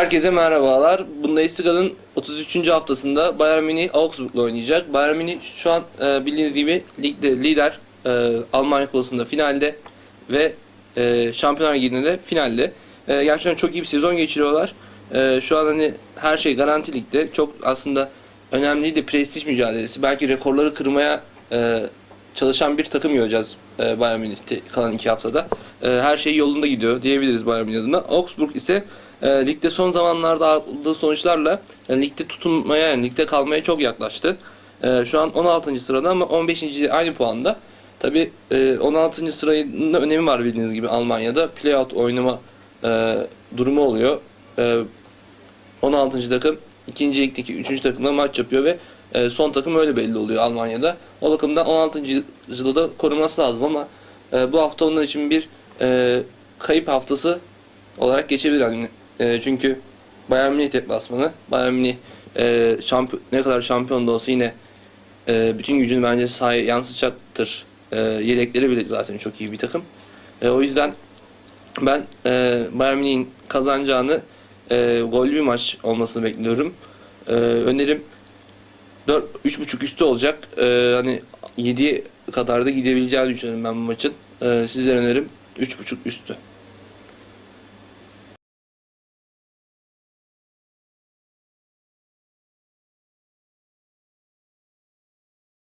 Herkese merhabalar. Bundesliga'nın 33. haftasında Bayern Münih Augsburg'la oynayacak. Bayern Münih şu an e, bildiğiniz gibi ligde lider e, Almanya Kupası'nda finalde ve e, Şampiyonlar Ligi'nde de finalde. E, gerçekten çok iyi bir sezon geçiriyorlar. Şu an hani her şey garanti ligde. Çok aslında önemli de prestij mücadelesi. Belki rekorları kırmaya çalışan bir takım göreceğiz Bayern Münih'te kalan iki haftada. Her şey yolunda gidiyor diyebiliriz Bayern Münih adına. Augsburg ise e, ligde son zamanlarda aldığı sonuçlarla e, ligde tutunmaya, yani ligde kalmaya çok yaklaştı. E, şu an 16. sırada ama 15. aynı puanda. Tabi 16. sıranın önemi var bildiğiniz gibi Almanya'da. Playout oynama e, durumu oluyor. E, 16. takım ikinci ligdeki 3. takımla maç yapıyor ve e, son takım öyle belli oluyor Almanya'da. O bakımdan 16. da koruması lazım ama e, bu hafta onun için bir e, kayıp haftası olarak geçebilir. Yani, e, çünkü Bayern Münih deplasmanı. Bayern Münih e, şampiyon, ne kadar şampiyon da olsa yine e, bütün gücünü bence sahaya yansıtacaktır. E, yedekleri bile zaten çok iyi bir takım. E, o yüzden ben e, Bayern Münih'in kazanacağını e, gollü bir maç olmasını bekliyorum. E, önerim 4 3.5 üstü olacak. E, hani 7'ye kadar da gidebileceğini düşünüyorum ben bu maçın. E, sizlere önerim 3.5 üstü.